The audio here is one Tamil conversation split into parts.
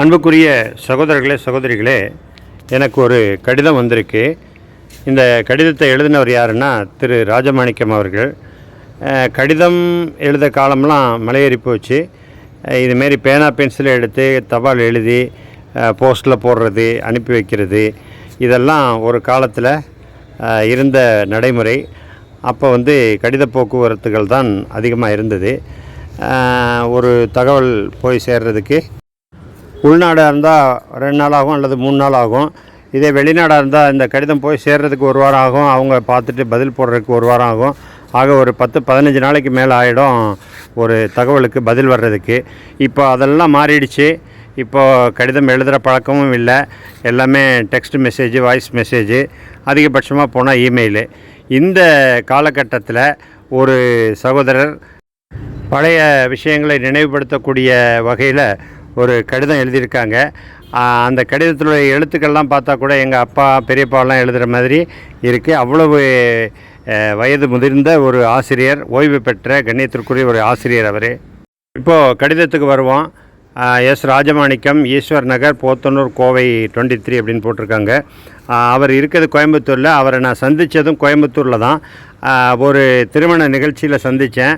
அன்புக்குரிய சகோதரர்களே சகோதரிகளே எனக்கு ஒரு கடிதம் வந்திருக்கு. இந்த கடிதத்தை எழுதினவர் யாருன்னா திரு ராஜமாணிக்கம் அவர்கள். கடிதம் எழுத காலம்லாம் மலையேறி போச்சு. இதுமாரி பேனா பென்சிலை எடுத்து தபால் எழுதி போஸ்ட்டில் போடுறது அனுப்பி வைக்கிறது இதெல்லாம் ஒரு காலத்தில் இருந்த நடைமுறை. அப்போ வந்து கடித போக்குவரத்துகள் தான் அதிகமாக இருந்தது. ஒரு தகவல் போய் சேர்றதுக்கு உள்நாடாக இருந்தால் ரெண்டு நாள் ஆகும் அல்லது மூணு நாள் ஆகும். இதே வெளிநாடாக இருந்தால் இந்த கடிதம் போய் சேர்றதுக்கு ஒரு வாரம் ஆகும். அவங்க பார்த்துட்டு பதில் போடுறதுக்கு ஒரு வாரம் ஆகும். ஆக ஒரு பத்து பதினஞ்சு நாளைக்கு மேலே ஆகிடும் ஒரு தகவலுக்கு பதில் வர்றதுக்கு. இப்போ அதெல்லாம் மாறிடுச்சு. இப்போது கடிதம் எழுதுகிற பழக்கமும் இல்லை. எல்லாமே டெக்ஸ்ட் மெசேஜ் வாய்ஸ் மெசேஜ் அதிகபட்சமாக போனால் இமெயிலு இந்த காலகட்டத்தில் ஒரு சகோதரர் பழைய விஷயங்களை நினைவுபடுத்தக்கூடிய வகையில் ஒரு கடிதம் எழுதியிருக்காங்க. அந்த கடிதத்தினுடைய எழுத்துக்கள்லாம் பார்த்தா கூட எங்கள் அப்பா பெரியப்பாலாம் எழுதுகிற மாதிரி இருக்குது அவ்வளவு வயது முதிர்ந்த ஒரு ஆசிரியர் ஓய்வு பெற்ற கண்ணியத்திற்குரிய ஒரு ஆசிரியர் அவர். இப்போது கடிதத்துக்கு வருவோம். S Rajamanickam Eswar Nagar Podanur Kovai twenty three அப்படின்னு போட்டிருக்காங்க. அவர் இருக்கிறது கோயம்புத்தூரில். அவரை நான் சந்தித்ததும் கோயம்புத்தூரில் தான். ஒரு திருமண நிகழ்ச்சியில் சந்தித்தேன்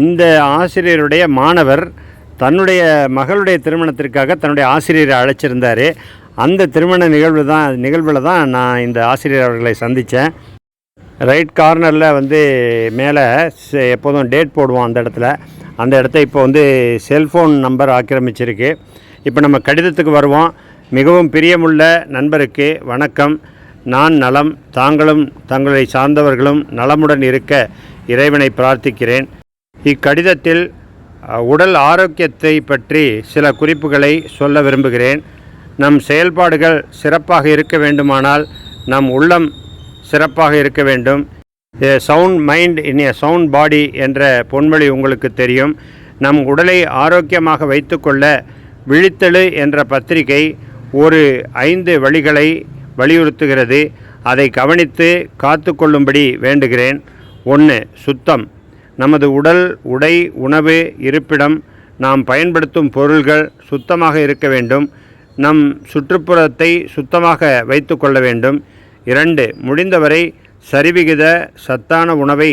இந்த ஆசிரியருடைய மாணவர் தன்னுடைய மகளுடைய திருமணத்திற்காக தன்னுடைய ஆசிரியரை அழைச்சிருந்தார். அந்த திருமண நிகழ்வு தான் நிகழ்வில் தான் நான் இந்த ஆசிரியர் அவர்களை சந்தித்தேன் ரைட் கார்னரில் வந்து மேலே எப்போதும் டேட் போடுவோம் அந்த இடத்துல. அந்த இடத்த இப்போ வந்து செல்ஃபோன் நம்பர் ஆக்கிரமிச்சிருக்கு. இப்போ நம்ம கடிதத்துக்கு வருவோம். மிகவும் பிரியமுள்ள நண்பருக்கு வணக்கம். நான் நலம் தாங்களும் தங்களை சார்ந்தவர்களும் நலமுடன் இருக்க இறைவனை பிரார்த்திக்கிறேன். இக்கடிதத்தில் உடல் ஆரோக்கியத்தை பற்றி சில குறிப்புகளை சொல்ல விரும்புகிறேன். நம் செயல்பாடுகள் சிறப்பாக இருக்க வேண்டுமானால் நம் உள்ளம் சிறப்பாக இருக்க வேண்டும். Sound mind in a sound body என்ற பொன்மொழி உங்களுக்கு தெரியும். நம் உடலை ஆரோக்கியமாக வைத்துக்கொள்ள விழித்தெழு என்ற பத்திரிகை ஒரு ஐந்து வழிகளை வலியுறுத்துகிறது. அதை கவனித்து காத்து கொள்ளும்படி வேண்டுகிறேன். ஒன்று சுத்தம். நமது உடல் உடை உணவு இருப்பிடம் நாம் பயன்படுத்தும் பொருள்கள் சுத்தமாக இருக்க வேண்டும். நம் சுற்றுப்புறத்தை சுத்தமாக வைத்து கொள்ள வேண்டும். இரண்டு முடிந்தவரை சரிவிகித சத்தான உணவை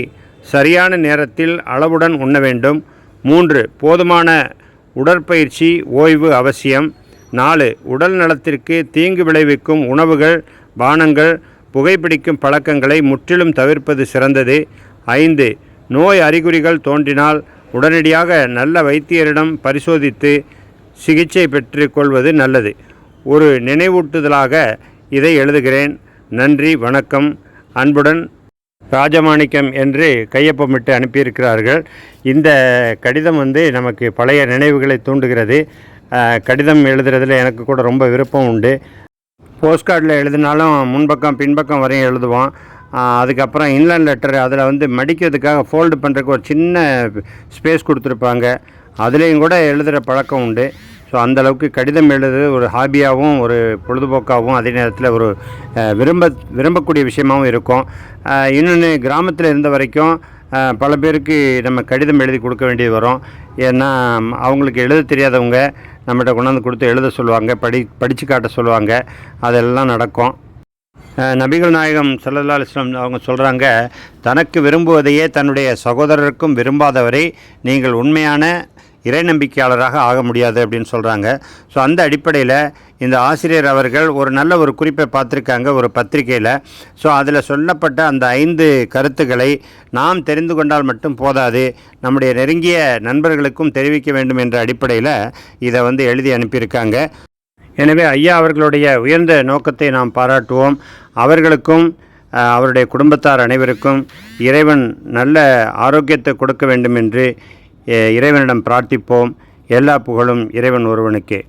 சரியான நேரத்தில் அளவுடன் உண்ண வேண்டும். மூன்று போதுமான உடற்பயிற்சி ஓய்வு அவசியம். நாலு உடல் நலத்திற்கு தீங்கு விளைவிக்கும் உணவுகள் பானங்கள் புகைப்பிடிக்கும் பழக்கங்களை முற்றிலும் தவிர்ப்பது சிறந்தது. ஐந்து நோய் அறிகுறிகள் தோன்றினால் உடனடியாக நல்ல வைத்தியரிடம் பரிசோதித்து சிகிச்சை பெற்றுக்கொள்வது நல்லது. ஒரு நினைவூட்டுதலாக இதை எழுதுகிறேன். நன்றி வணக்கம். அன்புடன் ராஜமாணிக்கம் என்று கையொப்பமிட்டு அனுப்பியிருக்கிறார்கள். இந்த கடிதம் வந்து நமக்கு பழைய நினைவுகளை தூண்டுகிறது. கடிதம் எழுதுறதுல எனக்கு கூட ரொம்ப விருப்பம் உண்டு. போஸ்ட்கார்டில் எழுதினாலும் முன்பக்கம் பின்பக்கம் வரையும் எழுதுவோம். அதுக்கப்புறம் இன்லைன் லெட்டர் அதில் வந்து மடிக்கிறதுக்காக ஃபோல்டு பண்ணுறதுக்கு ஒரு சின்ன ஸ்பேஸ் கொடுத்துருப்பாங்க. அதுலேயும் கூட எழுதுகிற பழக்கம் உண்டு. ஸோ அந்தளவுக்கு கடிதம் எழுதுறது ஒரு ஹாபியாகவும் ஒரு பொழுதுபோக்காகவும் அதே நேரத்தில் ஒரு விரும்ப விரும்பக்கூடிய விஷயமாகவும் இருக்கும். இன்னொன்று கிராமத்தில் இருந்த வரைக்கும் பல பேருக்கு நம்ம கடிதம் எழுதி கொடுக்க வேண்டியது வரும். ஏன்னா அவங்களுக்கு எழுத தெரியாதவங்க நம்மகிட்ட கொண்டாந்து கொடுத்து எழுத சொல்லுவாங்க படி படித்து காட்ட சொல்லுவாங்க. அதெல்லாம் நடக்கும். நபிகள் நாயகம் சல்லல்லா அலைஹி அவங்க சொல்கிறாங்க தனக்கு விரும்புவதையே தன்னுடைய சகோதரருக்கும் விரும்பாதவரை நீங்கள் உண்மையான இறை நம்பிக்கையாளராக ஆக முடியாது அப்படின்னு சொல்கிறாங்க ஸோ அந்த அடிப்படையில் இந்த ஆசிரியர் அவர்கள் ஒரு நல்ல ஒரு குறிப்பை பார்த்துருக்காங்க ஒரு பத்திரிகையில். ஸோ அதில் சொல்லப்பட்ட அந்த ஐந்து கருத்துக்களை நாம் தெரிந்து கொண்டால் மட்டும் போதாது நம்முடைய நெருங்கிய நண்பர்களுக்கும் தெரிவிக்க வேண்டும் என்ற அடிப்படையில் இதை வந்து எழுதி அனுப்பியிருக்காங்க. எனவே ஐயா அவர்களுடைய உயர்ந்த நோக்கத்தை நாம் பாராட்டுவோம். அவர்களுக்கும் அவருடைய குடும்பத்தார் அனைவருக்கும் இறைவன் நல்ல ஆரோக்கியத்தை கொடுக்க வேண்டும் என்று இறைவனிடம் பிரார்த்திப்போம். எல்லா புகழும் இறைவன் ஒருவனுக்கே.